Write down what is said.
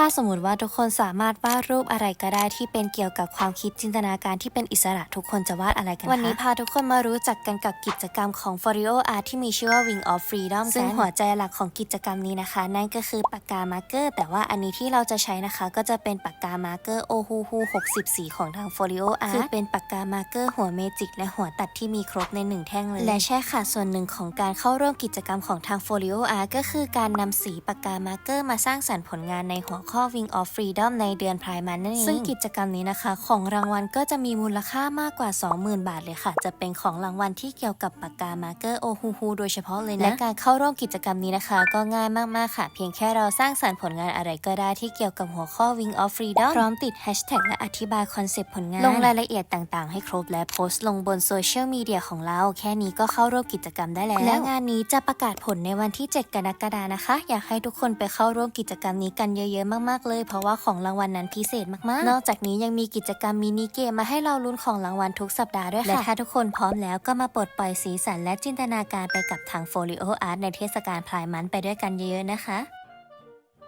ถ้าสมมติว่าทุกคนสามารถวาดรูปอะไรก็ได้ที่เป็นเกี่ยวกับความคิดจินตนาการที่เป็นอิสระทุกคนจะวาดอะไรกันคะวันนี้พาทุกคนมารู้จักกันกับกิจกรรมของ f o r i o Art ที่มีชื่อว่า Wing of Freedom ซึ่งหัวใจหลักของกิจกรรมนี้นะคะ นั่นก็คือปากกามาร์เกอร์แต่ว่าอันนี้ที่เราจะใช้นะคะก็จะเป็นปากกามาร์เกอร์โอฮูฮู60สีของทาง f o r i o Art คือเป็นปากกามาร์เกอร์หัวเมจิกและหัวตัดที่มีครบในหนึ่งแท่งเลย และใช่ค่ะส่วนหนึ่งของการเข้าร่วมกิจกรรมของทาง f o r i o Art ก็คือการนำสีปากกามาร์เกอร์มาสร้างสรรค์ผลงานในหัวข้อ Wing of Freedom ในเดือนพายมันนั่นเองซึ่งกิจกรรมนี้นะคะ ของรางวัลก็จะมีมูลค่ามากกว่า 20,000 บาทเลยค่ะ จะเป็นของรางวัลที่เกี่ยวกับปากกามาร์เกอร์โอฮูฮูโดยเฉพาะเลยนะและการเข้าร่วมกิจกรรมนี้นะคะ ก็ง่ายมากๆค่ะ เพียงแค่เราสร้างสรรค์ผลงานอะไรก็ได้ที่เกี่ยวกับหัวข้อ Wing of Freedom พร้อมติดแฮชแท็กและอธิบายคอนเซปต์ผลงานลงรายละเอียดต่างๆ ให้ครบและโพสต์ลงบนโซเชียลมีเดียของเรา แค่นี้ก็เข้าร่วมกิจกรรมได้แล้ว และงานนี้จะประกาศผลในวันที่ 7 กรกฎานะคะ อยากให้ทุกคนไปเข้าร่วมกิจกรรมนี้กันเยอะๆมากๆเลย เพราะว่าของรางวัลนั้นพิเศษมากๆ นอกจากนี้ยังมีกิจกรรมมินิเกมมาให้เราลุ้นของรางวัลทุกสัปดาห์ด้วยค่ะและถ้าทุกคนพร้อมแล้วก็มาปลดปล่อยสีสันและจินตนาการไปกับทางโฟลิโออาร์ตในเทศกาลพลายมันไปด้วยกันเยอะๆนะคะ